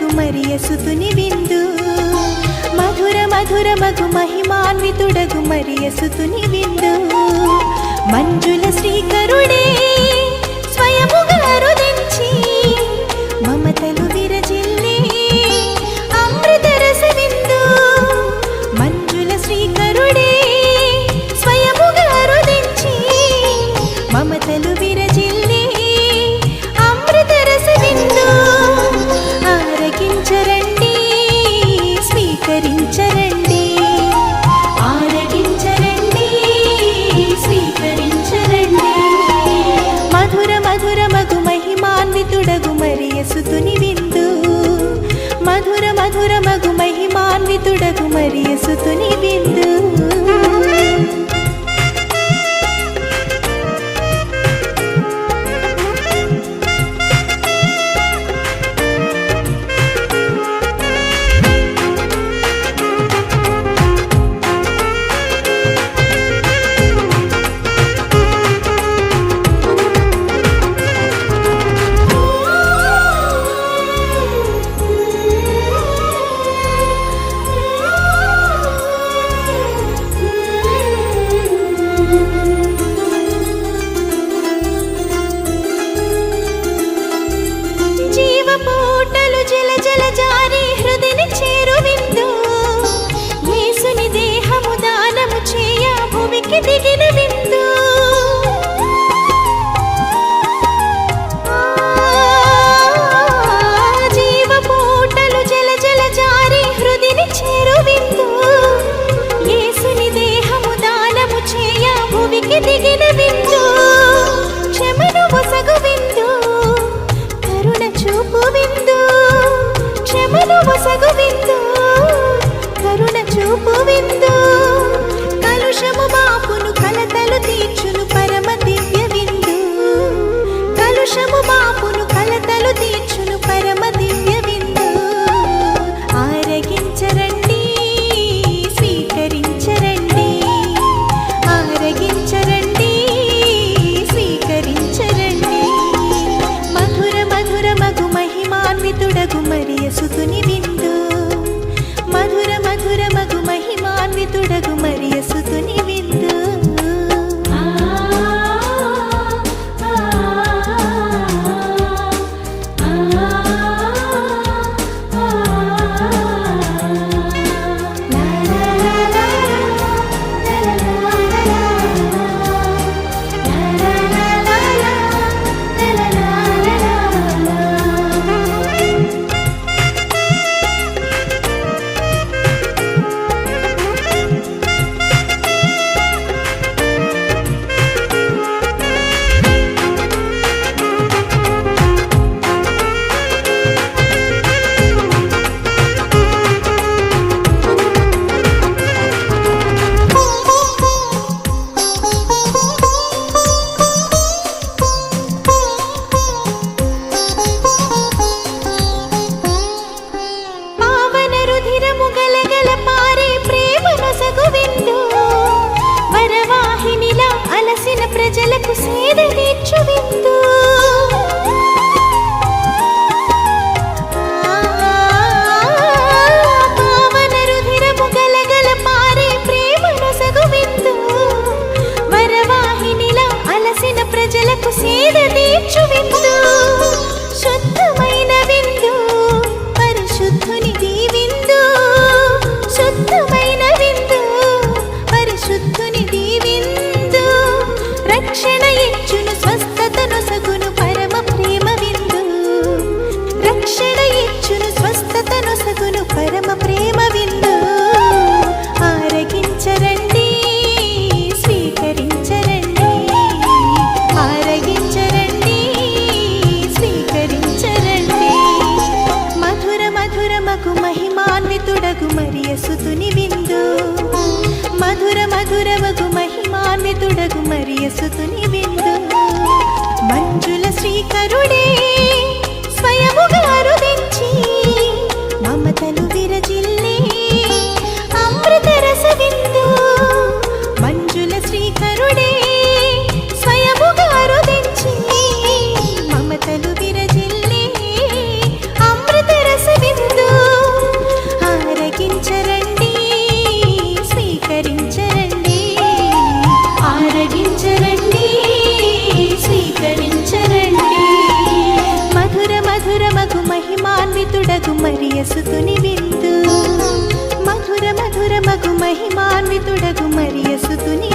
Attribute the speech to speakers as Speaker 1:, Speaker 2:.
Speaker 1: మరియసుతుని విందు. మధుర మధుర మగు మహిమాన్వితుడగు మరియసుతుని విందు. మంజు మధురమగు మహిమాన్వితుడగు మరియసుతుని బిందు. ചെയ്തിടേ వగు విందు. మధుర మధుర మహిమాన్వితుడగు మరియ విందు. మంజుల శ్రీకరుడే మహిమాన్వితుడగు మరియసుతుని